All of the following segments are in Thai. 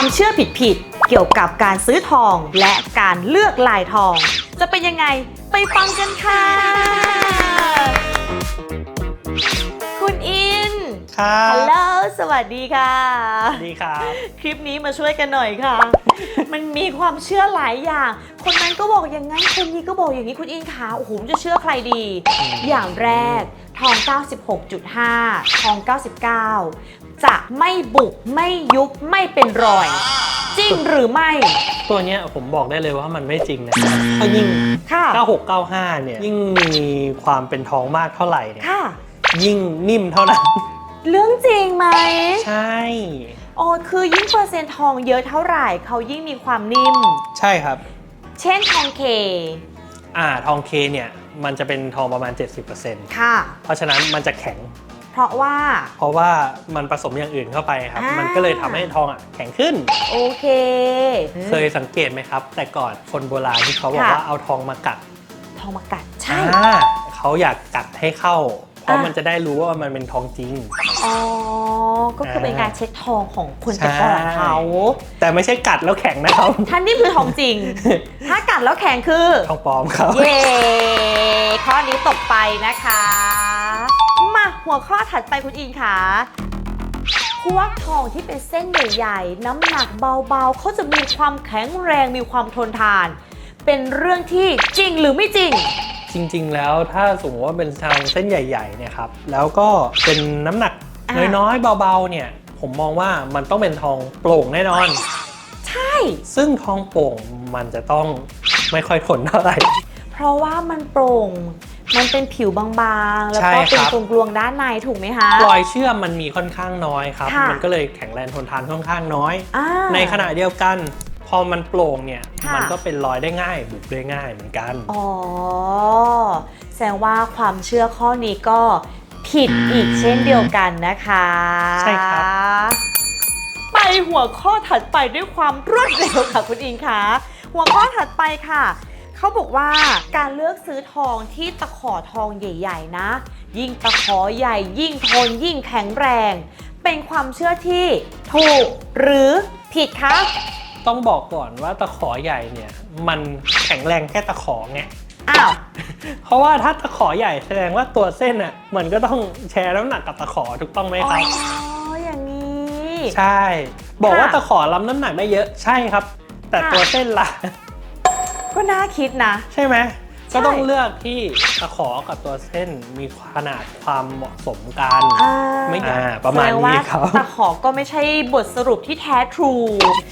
ความเชื่อผิดๆ เกี่ยวกับการซื้อทองและการเลือกลายทอง จะเป็นยังไงไปฟังกันค่ะ คุณอิน ครัฮับลโหล สวัสดีค่ะ สวัสดีครับ คลิปนี้มาช่วยกันหน่อยค่ะ มันมีความเชื่อหลายอย่าง คนนั้นก็บอกอย่างนั้น คนนี้ก็บอกอย่างนี้ คุณอินคะโอ้โหจะเชื่อใครดี อย่างแรก ทอง 96.5 ทอง 99 จะไม่บุกไม่ยุบไม่เป็นรอย จริงหรือไม่ ตัวเนี้ยผมบอกได้เลยว่ามันไม่จริงนะครับถ้ายิ่ง ค่ะ 9695 เนี่ย ยิ่งมีความเป็นทองมากเท่าไหร่เนี่ย ค่ะ ยิ่งนิ่มเท่านั้น เรื่องจริงไหม ใช่อ๋อคือยิ่งเปอร์เซ็นต์ทองเยอะเท่าไหร่เขายิ่งมีความนิ่ม ใช่ครับ เช่นทองเค อ่าทองเคเนี่ย มันจะเป็นทองประมาณ 70%ค่ะเพราะฉะนั้นมันจะแข็งเพ ราะว่า เพราะว่ามันผสมอย่างอื่นเข้าไปครับ อ่ามั มันก็เลยทำให้ทองอะแข็งขึ้น โอเค เคยสังเกตไหมครับ แต่ก่อนคนโบราณที่เขาบอกค่ะ ว่าเอาทองมากัดทองมากัดใช่ อ่าเขาอยากกัดให้เข้า เพราะอะ มันจะได้รู้ว่ามันเป็นทองจริง อ๋อ ก็คือเป็นอ่าการเช็คทองของคนแต่ก่อนใช่เขาแต่ไม่ใช่กัดแล้วแข็งนะครับ ท่านนี่คือทองจริง ถ้ากัดแล้วแข็งคือ ทองปลอมครับ เย้ ข้อนี้ตกไปนะคะมา หัวข้อถัดไปคุณอินค่ะพวกทองที่เป็นเส้นใหญ่ๆ น้ำหนักเบาๆเขาจะมีความแข็งแรงมีความทนทาน เป็นเรื่องที่จริงหรือไม่จริง จริง ๆ แล้วถ้าสมมติว่าเป็นทางเส้นใหญ่ๆเนี่ยครับแล้วก็เป็นน้ำหนักอ่าน้อยๆเบาๆเนี่ยผมมองว่ามันต้องเป็นทองโปร่งแน่นอน ใช่ ซึ่งทองโปร่งมันจะต้องไม่ค่อยทนเท่าไหร่ เพราะว่ามันโปร่ง มันเป็นผิวบางๆ แล้วใช่ก็ครัเป็นบกลวงๆด้านในถูกไหมคะรอยเชื่อมมันมีค่อนข้างน้อยครับค่ะมันก็เลยแข็งแรงทนทานค่อนข้างน้อยอ่าในขณะเดียวกันพอมันโปร่งเนี่ยค่ะมันก็เป็นรอยได้ง่าย บุบได้ง่ายเหมือนกัน อ๋อ แสดงว่าความเชื่อข้อนี้ก็ผิดอีกเช่นเดียวกันนะคะ ใช่ครับ ไปหัวข้อถัดไปด้วยความรวดเร็วค่ะคุณอิงคะหัวข้อถัดไปค่ะ เขาบอกว่าการเลือกซื้อทองที่ตะขอทองใหญ่ ๆ นะ ยิ่งตะขอใหญ่ ยิ่งทนยิ่งแข็งแรง เป็นความเชื่อที่ถูกหรือผิดคะต้องบอกก่อนว่าตะขอใหญ่เนี่ยมันแข็งแรงแค่ตะขอไงอ้าวเพราะว่าถ้าตะขอใหญ่แสดงว่าตัวเส้นอะมันก็ต้องแชร์น้ำหนักกับตะขอถูกต้องไหมอ๋ครับออย่างนี้ ใช่ บอกว่าค่ะตะขอรับน้ำหนักได้เยอะใช่ครับ แต่ค่ะตัวเส้นล่ะ ก็น่าคิดนะ ใช่ไหมใช่ก็ต้องเลือกที่ตะขอกับตัวเส้นมีขนาดความเหมาะสมกัน อ่า ไม่อ่าประมาณแสดงว่นี้ครับตะขอก็ไม่ใช่บทสรุปที่แท้ทรู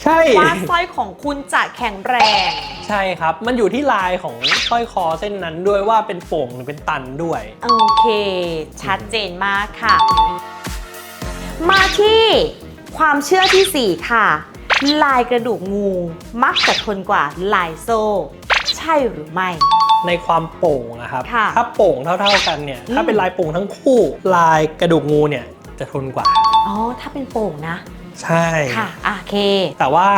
ใช่ ว่าสร้อยของคุณจะแข็งแรง ใช่ครับ มันอยู่ที่ลายของสร้อยคอเส้นนั้นด้วยว่าเป็นโป่งหรือเป็นตันด้วย โอเค ชัดเจนมากค่ะ มาที่ความเชื่อที่4 ค่ะ ลายกระดูกงูมักจะทนกว่าลายโซ่ ใช่หรือไม่ ในความโป่งอะครับ ค่ะถ้าโป่งเท่า ๆกันเนี่ย ถ้าอืม เป็นลายโป่งทั้งคู่ลายกระดูกงูเนี่ยจะทนกว่า อ๋อ ถ้าเป็นโป่งนะ ใช่ ค่ะอะโอเค แต่ว่า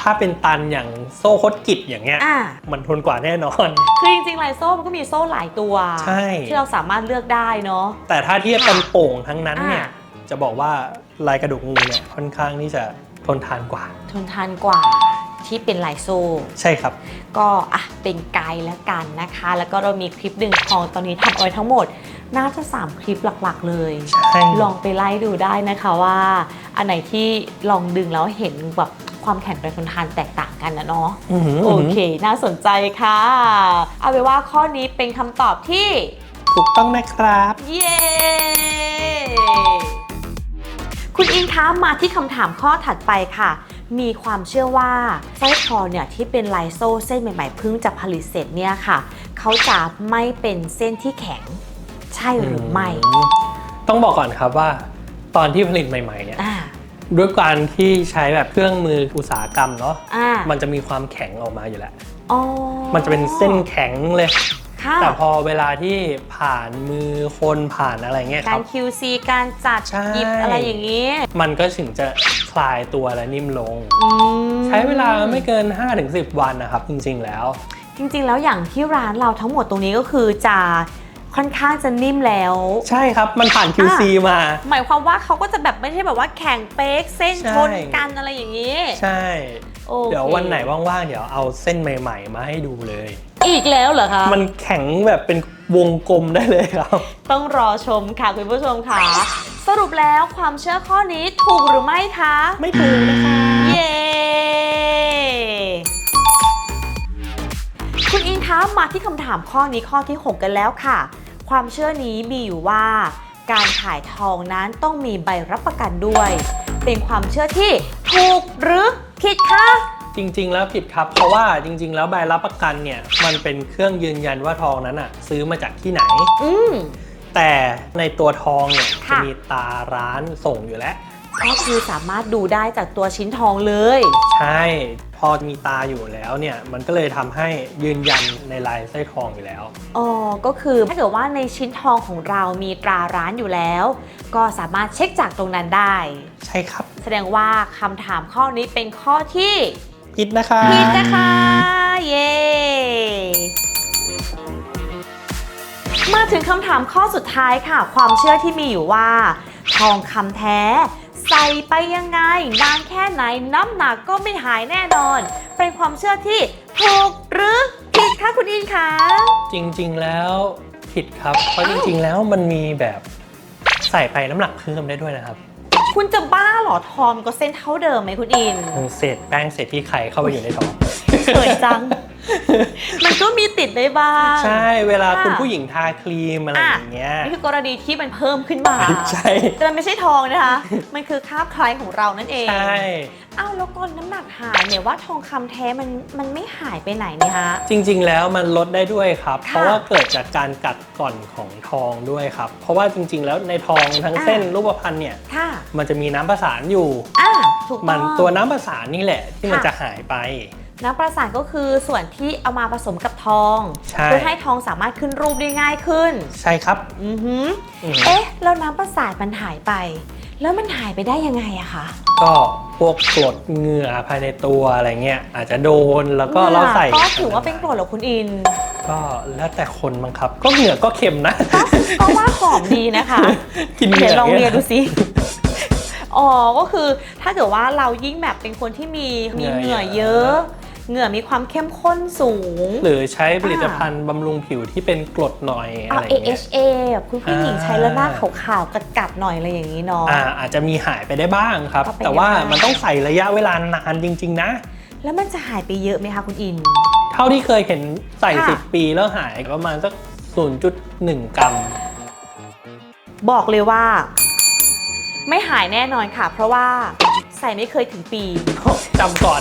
ถ้าเป็นตันอย่างโซ่คดกิจอย่างเงี้ย อะมันทนกว่าแน่นอน คือจริงๆลายโซ่มันก็มีโซ่หลายตัว ใช่ ที่เราสามารถเลือกได้เนาะ แต่ถ้าเทียบเป็นโป่งทั้งนั้นเนี่ย อ่าจะบอกว่าลายกระดูกงูเนี่ยค่อนข้างที่จะ ทนทานกว่า ทนทานกว่าที่เป็นลายโซ่ ใช่ครับ ก็อะเป็นไกด์แล้วกันนะคะ แล้วก็เรามีคลิปดึงทองตอนนี้ทำเอาไว้ทั้งหมด น่าจะ 3 คลิปหลักๆ เลย ใช่ ลองไปไล่ดูได้นะคะว่า อันไหนที่ลองดึงแล้วเห็นแบบความแข็งแรงทนทานแตกต่างกันนะเนาะอื้อหือ โอเค น่าสนใจค่ะ เอาเป็นว่าข้อนี้เป็นคำตอบที่ ถูกต้องนะครับ เย้ คุณอิงคะมาที่คำถามข้อถัดไปค่ะ มีความเชื่อว่าสร้อยคอเนี่ยที่เป็นลายโซ่เส้นใหม่ๆเพิ่งจะผลิตเสร็จเนี่ยค่ะ เขาจะไม่เป็นเส้นที่แข็งใช่หรือไม่ ต้องบอกก่อนครับว่าตอนที่ผลิตใหม่ ๆเนี่ยอ่า ด้วยการที่ใช้แบบเครื่องมืออุตสาหกรรมเนาะอ่ามันจะมีความแข็งออกมาอยู่แล้ว อ๋อมันจะเป็นเส้นแข็งเลย ค่ะ แต่พอเวลาที่ผ่านมือคนผ่านอะไรเงี้ยคัการรบ QC การจัดใช่ หยิบอะไรอย่างนี้มันก็ถึงจะคลายตัวและนิ่มลง อืมใช้เวลาไม่เกิน 5-10 วันนะครับ จริงๆแล้ว จริงๆ แล้วอย่างที่ร้านเราทั้งหมดตรงนี้ก็คือจะค่อนข้างจะนิ่มแล้ว ใช่ครับมันผ่าน QC มา หมายความว่าเขาก็จะแบบไม่ใช่แบบว่าแข่งเป๊กเส้นใช่ ชนกันอะไรอย่างนี้ใช่ โอคเดี๋ยววันไหนว่างๆ เดี๋ยวเอาเส้นใหม่ ๆ มาให้ดูเลย อีกแล้วเหรอคะมันแข็งแบบเป็นวงกลมได้เลยครับ ต้องรอชมค่ะคุณผู้ชมค่ะ สรุปแล้วความเชื่อข้อนี้ถูกหรือไม่คะ ไม่ถูกนะคะ เย้คุณอิงคะมาที่คำถามข้อนี้ข้อที่ 6 กันแล้วค่ะ ความเชื่อนี้มีอยู่ว่า การขายทองนั้นต้องมีใบรับประกันด้วย เป็นความเชื่อที่ถูกหรือผิดคะ จริง ๆ แล้วผิดครับ เพราะว่าจริง ๆ แล้วใบรับประกันเนี่ยมันเป็นเครื่องยืนยันว่าทองนั้นอะซื้อมาจากที่ไหน อืม แต่ในตัวทองเนี่ยจะค่ะ มีตาร้านส่งอยู่แล้ว ก็คือสามารถดูได้จากตัวชิ้นทองเลย ใช่ พอมีตาอยู่แล้วเนี่ยมันก็เลยทำให้ยืนยันในลายไส้ทองอยู่แล้ว อ๋อ ก็คือถ้าเกิดว่าในชิ้นทองของเรามีตราร้านอยู่แล้ว ก็สามารถเช็คจากตรงนั้นได้ ใช่ครับ แสดงว่าคำถามข้อนี้เป็นข้อที่ ผิดนะคะผิดนะคะ เย้มาถึงคำถามข้อสุดท้ายค่ะ ความเชื่อที่มีอยู่ว่า ทองคำแท้ ใส่ไปยังไง นานแค่ไหนน้ำหนักก็ไม่หายแน่นอน เป็นความเชื่อที่ถูกหรือผิดคะคุณอินคะจริงๆแล้วผิดครับ เพราะจริงๆแล้วมันมีแบบใส่ไปน้ำหนักเพิ่มได้ด้วยนะครับ คุณจะบ้าเหรอทองก็เส้นเท่าเดิมไหมคุณอินเศษแป้งเศษที่ไข่เข้าไปอยู่ในท้องเขินจัง มันก็มีติดได้บ้างใช่เวลาค่ะคุณผู้หญิงทาครีมอะไรอย่างเงี้ยนี่คือกรณีที่มันเพิ่มขึ้นมาใช่แต่มันไม่ใช่ทองนะคะ มันคือคราบคล้ายของเรานั่นเองใช่อ้าวแล้วก่อนน้ำหนักหายเนี่ยว่าทองคำแท้มันมันไม่หายไปไหนเนี่ยฮะจริง ๆ แล้วมันลดได้ด้วยครับค่ะเพราะว่าเกิดจากการกัดก่อนของทองด้วยครับ เพราะว่าจริง ๆ แล้วในทองทั้งอ่าเส้นรูปพรรณเนี่ยค่ะ มันจะมีน้ำประสานอยู่ อ่าถูกมัต้นองตัวน้ำประสานนี่แหละที่มันค่ะ จะหายไป น้ำประสานก็คือส่วนที่เอามาผสมกับทองใช่ เพื่อให้ทองสามารถขึ้นรูปได้ง่ายขึ้น ใช่ครับอือหืออือหือเอ๊ะ แล้วน้ำประสาทมันหายไป แล้วมันหายไปได้ยังไงอะคะ ก็พวกกรดเหงื่อภายในตัวอะไรเงี้ยอาจจะโดนแล้วก็เราใส่ก็ถือว่าเป็นกรดเหรอคุณอิน ก็แล้วแต่คนมั้งครับ ก็เหงื่อก็เค็มนะ ก็ว่าหอมดีนะคะกินเหเดี๋งื่ยวลองเรียนดูยสิ อ๋อก็คือถ้าเกิดว่าเรายิ่งแบบเป็นคนที่มีมีเหงื่อเยอะ เหงื่อมีความเข้มข้นสูง หรือใช้ผลิตภัณฑ์บำรุงผิวที่เป็นกรดหน่อยอะเอา ไรเงี้ย AHA แบบคุณผู้หญิงใช้แล้วหน้าขาวๆกัดๆหน่อยอะไรอย่างนี้เนาะ อ่าอาจจะมีหายไปได้บ้างครับ ก็เป็นแต่ว่าได้บ้างมันต้องใส่ระยะเวลานานจริง ๆ นะ แล้วมันจะหายไปเยอะไหมคะคุณอิน เท่าที่เคยเห็นใส่ ค่ะ 10 ปีแล้วหายประมาณสัก 0.1 กรัม บอกเลยว่า ไม่หายแน่นอนค่ะ เพราะว่าใส่ไม่เคยถึงปี จำก่อน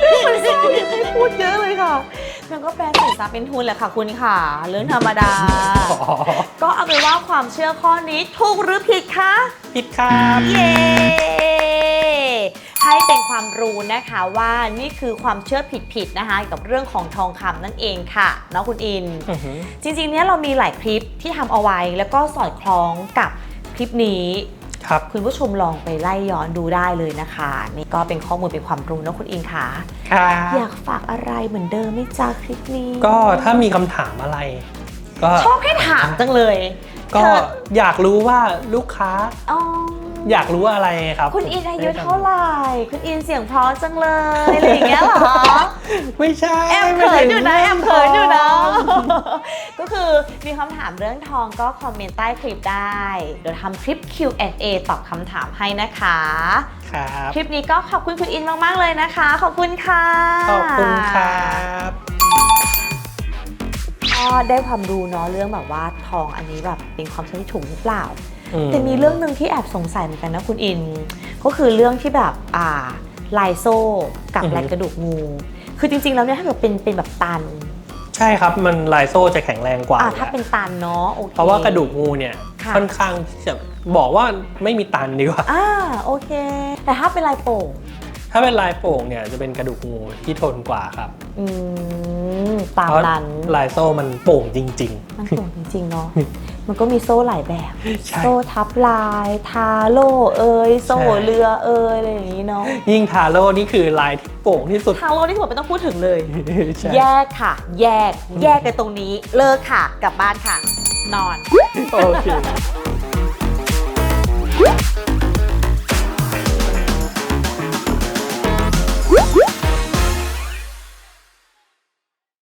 เรื่องมันซ่าไม่เคยพูดเยอะเลยค่ะมันก็แปลสินทรัพย์เป็นทุนแหละค่ะคุณค่ะ เรื่องธรรมดาอ๋อก็เอาเป็นว่าความเชื่อข้อนี้ถูกหรือผิดคะ ผิดครับเย้ให้เป็นความรู้นะคะว่านี่คือความเชื่อผิดๆนะคะเกี่ยวกับเรื่องของทองคำนั่นเองค่ะเนาะคุณอินอื้อหือจริงๆเนี่ยเรามีหลายคลิปที่ทำเอาไว้แล้วก็สอดคล้องกับค ลิปนี้ครับคุณผู้ชมลองไปไล่ย้อนดูได้เลยนะคะ นี่ก็เป็นข้อมูลเป็นความรู้นะคุณอิงค่ะครับอยากฝากอะไรเหมือนเดิมไหมจ้าคลิปนี้ ก็ถ้ามีคำถามอะไร ก็ชอบให้ถามจังเลย ก็เธออยากรู้ว่าลูกค้า อ๋ออยากรู้อะไรครับคุณอินอายุเท่าไหร่ คุณอินเสียงเพราะจังเลยอะไรอย่างเงี้ยเหรอ ไม่ใช่แอมไม่เขิถึนงอยู่นะแอมเขินอยู่นะทองก็คือมีคำถามเรื่องทองก็คอมเมนต์ใต้คลิปได้ เดี๋ยวทำคลิป Q&A ตอบคำถามให้นะคะครับคลิปนี้ก็ขอบคุณคุณอินมาก ๆ เลยนะคะ ขอบคุณค่ะ ขอบคุณครับก็ได้ความรู้เนาะเรื่องแบบว่าทองอันนี้แบบเป็นความเชื่อที่ถูกหรือเปล่าอื แต่มีเรื่องหนึ่งที่แอบสงสัยเหมือนกันนะคุณอิน ก็คือเรื่องที่แบบอ่าลายโซ่กับลายกระดูกงู คือจริงๆแล้วเนี่ยถ้าเกิดเป็นเป็นแบบตัน ใช่ครับมันลายโซ่จะแข็งแรงกว่าอ่าอยู่ถ้าแล้วเป็นตันเนาะโอเคเพราะว่ากระดูกงูเนี่ยค่ะค่อนข้างจะบอกว่าไม่มีตันดีกว่าอ่าโอเค แต่ถ้าเป็นลายโป่งถ้าเป็นลายโป่งเนี่ยจะเป็นกระดูกงูที่ทนกว่าครับอืมตามเพราะนั้นลายโซ่มันโป่งจริงมันโป่งจริงๆเนาะ มันก็มีโซ่หลายแบบ ใช่ โซ่ทับลาย ทาโล่เอยโซ่ใช่เรือเอยอะไรอย่างนี้เนาะยิ่งทาโร่นี่คือลายที่โป่งที่สุด ทาโร่นี่ถือว่าไม่ต้องพูดถึงเลย ใช่ แยกค่ะ แยก แยกกันตรงนี้ เลิกค่ะ กลับบ้านค่ะ นอน โอเค